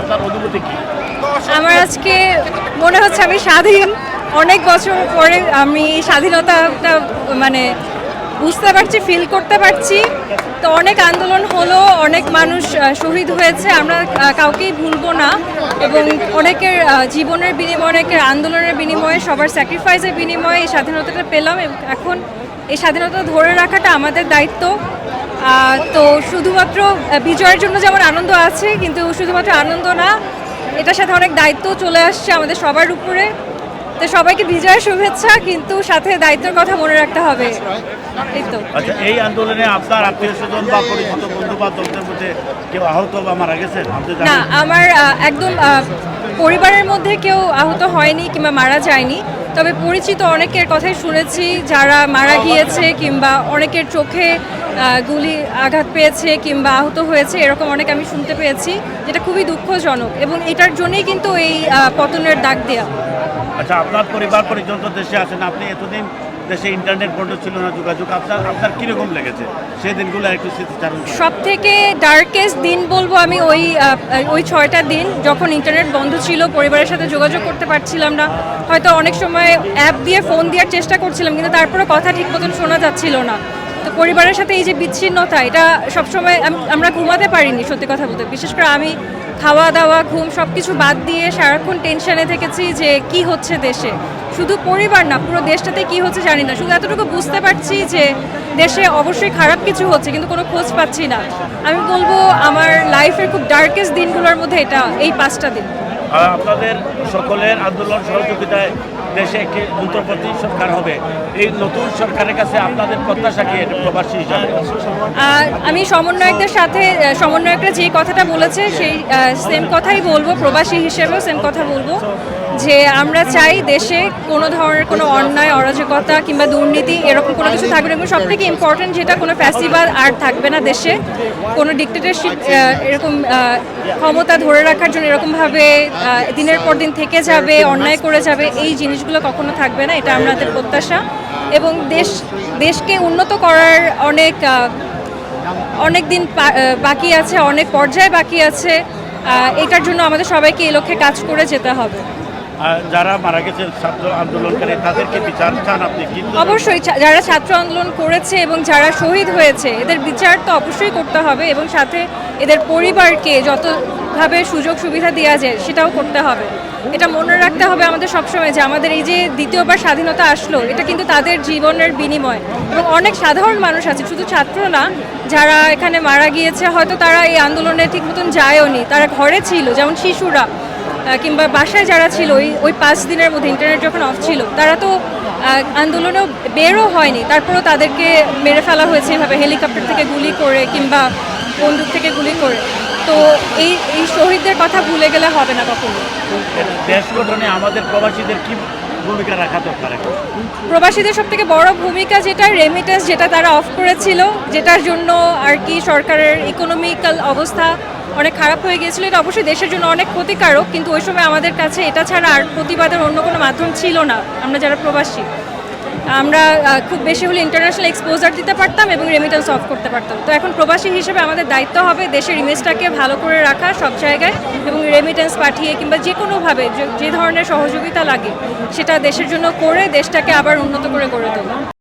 আপনার অনুভূতি কি? আমার আজকে মনে হচ্ছে আমি স্বাধীন। অনেক বছর পরে আমি স্বাধীনতাটা মানে বুঝতে পারছি ফিল করতে পারছি। তো অনেক আন্দোলন হলো, অনেক মানুষ শহীদ হয়েছে। আমরা কাউকেই ভুলবো না। এবং অনেকের জীবনের বিনিময়ে, অনেকের আন্দোলনের বিনিময়ে, সবার স্যাক্রিফাইসের বিনিময়ে এই স্বাধীনতাটা পেলাম। এখন এই স্বাধীনতা ধরে রাখাটা আমাদের দায়িত্ব। তো শুধুমাত্র বিজয়ের জন্য যেমন আনন্দ আছে কিন্তু শুধুমাত্র আনন্দ না এটার সাথে অনেক দায়িত্ব চলে আসছে আমাদের সবার উপরে। তো সবাইকে বিজয়ের শুভেচ্ছা কিন্তু সাথে দায়িত্বের কথা মনে রাখতে হবে। এই তো। আচ্ছা এই আন্দোলনে আপনার আত্মীয় স্বজন বা পরিচিত বন্ধু বান্ধবদের মধ্যে কেউ আহত বা মারা গেছেন? না আমার একদম পরিবারের মধ্যে কেউ আহত হয়নি কিংবা মারা যায়নি। তবে পরিচিত অনেকের কথাই শুনেছি যারা মারা গিয়েছে কিংবা অনেকের চোখে গুলি আঘাত পেয়েছে কিংবা আহত হয়েছে এরকম অনেক আমি শুনতে পেয়েছি যেটা খুবই দুঃখজনক এবং এটার জন্যই কিন্তু এই পতনের দাগ দেয়া। আচ্ছা আপনার পরিবার পরিজন তো দেশে আছেন আপনি এতদিন দেশে ইন্টারনেট বন্ধ ছিল না যোগাযোগ আপনার আপনার কীরকম লেগেছে? সেই দিনগুলো একটু স্মৃতিচারণ। সব থেকে ডার্কেস্ট দিন বলব আমি ওই ওই ছয়টা দিন যখন ইন্টারনেট বন্ধ ছিল পরিবারের সাথে যোগাযোগ করতে পারছিলাম না। হয়তো অনেক সময় অ্যাপ দিয়ে ফোন দেওয়ার চেষ্টা করছিলাম কিন্তু তারপরে কথা ঠিক মতন শোনা যাচ্ছিল না। তো পরিবারের সাথে এই যে বিচ্ছিন্নতা, এটা সবসময় আম- আমরা ঘুমাতে পারিনি, সত্যি কথা বলতে। বিশেষ করে আমি খাওয়া দাওয়া, ঘুম সব কিছু বাদ দিয়ে সারাক্ষণ টেনশনে থেকেছি যে কি হচ্ছে দেশে। শুধু পরিবার না, পুরো দেশটাতে কি হচ্ছে জানি না। শুধু এতটুকু বুঝতে পারছি যে দেশে অবশ্যই খারাপ কিছু হচ্ছে, কিন্তু কোনো খোঁজ পাচ্ছি না। আমি বলব, আমার লাইফের খুব ডার্কেস্ট দিনগুলোর মধ্যে এটা, এই পাঁচটা দিন। আপনাদের সকলের আন্দোলন সহযোগিতায় দেশে একটি অন্তর্বর্তী সরকার হবে। এই নতুন সরকারের কাছে আপনাদের প্রত্যাশা কি প্রবাসী হিসাবে? আমি সমন্বয়কদের সাথে সমন্বয়করা যে কথাটা বলেছে, সেই সেম কথাই বলব, প্রবাসী হিসেবেও সেম কথা বলব। যে আমরা চাই দেশে কোনো ধরনের কোনো অন্যায়, অরাজকতা কিংবা দুর্নীতি, এরকম কোনো কিছু থাকবে না এবং সব থেকে ইম্পর্টেন্ট যেটা কোনো ফ্যাসিবাদ আর থাকবে না দেশে, কোনো ডিক্টেটরশিপ এরকম ক্ষমতা ধরে রাখার জন্য এরকমভাবে দিনের পর দিন থেকে যাবে, অন্যায় করে যাবে, এই জিনিসগুলো কখনো থাকবে না, এটা আমাদের প্রত্যাশা। এবং দেশ, দেশকে উন্নত করার অনেক অনেক দিন বাকি আছে, অনেক পর্যায়ে বাকি আছে এটার জন্য আমাদের সবাইকে এই লক্ষ্যে কাজ করে যেতে হবে। যারা মারা গেছেন, ছাত্র আন্দোলনকারী, তাদেরকে বিচার চান আপনি অবশ্যই যারা ছাত্র আন্দোলন করেছে এবং যারা শহীদ হয়েছে, এদের বিচার তো অবশ্যই করতে হবে এবং সাথে এদের পরিবারকে যতভাবে সুযোগ সুবিধা দেওয়া যায়, সেটাও করতে হবে। এটা মনে রাখতে হবে আমাদের সবসময় যে আমাদের এই যে দ্বিতীয়বার স্বাধীনতা আসলো, এটা কিন্তু তাদের জীবনের বিনিময়। এবং অনেক সাধারণ মানুষ আছে, শুধু ছাত্র না, যারা এখানে মারা গিয়েছে, হয়তো তারা এই আন্দোলনে ঠিক মতন যায়ওনি, তারা ঘরে ছিল, যেমন শিশুরা। কিংবা বাসায় যারা ছিল ওই ওই পাঁচ দিনের মধ্যে ইন্টারনেট যখন অফ ছিল তারা তো আন্দোলনেও বেরও হয়নি। তারপরেও তাদেরকে মেরে ফেলা হয়েছে এভাবে হেলিকপ্টার থেকে গুলি করে কিংবা বন্দুক থেকে গুলি করে। তো এই এই শহীদদের কথা ভুলে গেলে হবে না কখনো। দেশ গঠনে আমাদের প্রবাসীদের কি ভূমিকা রাখা দরকার প্রবাসীদের সব থেকে বড় ভূমিকা যেটা রেমিটেন্স যেটা তারা অফ করেছিল যেটার জন্য আর কি সরকারের ইকোনমিক্যাল অবস্থা অনেক খারাপ হয়ে গিয়েছিল, এটা অবশ্যই দেশের জন্য অনেক ক্ষতিকারক, কিন্তু ওই সময় আমাদের কাছে এটা ছাড়া আর প্রতিবাদের অন্য কোনো মাধ্যম ছিল না, আমরা যারা প্রবাসী। আমরা খুব বেশি হলে ইন্টারন্যাশনাল এক্সপোজার দিতে পারতাম এবং রেমিটেন্স অফ করতে পারতাম। তো এখন প্রবাসী হিসেবে আমাদের দায়িত্ব হবে দেশের ইমেজটাকে ভালো করে রাখা সব জায়গায় এবং রেমিটেন্স পাঠিয়ে কিংবা যে কোনোভাবে যে- ধরনের সহযোগিতা লাগে, সেটা দেশের জন্য করে দেশটাকে আবার উন্নত করে গড়ে তোলা।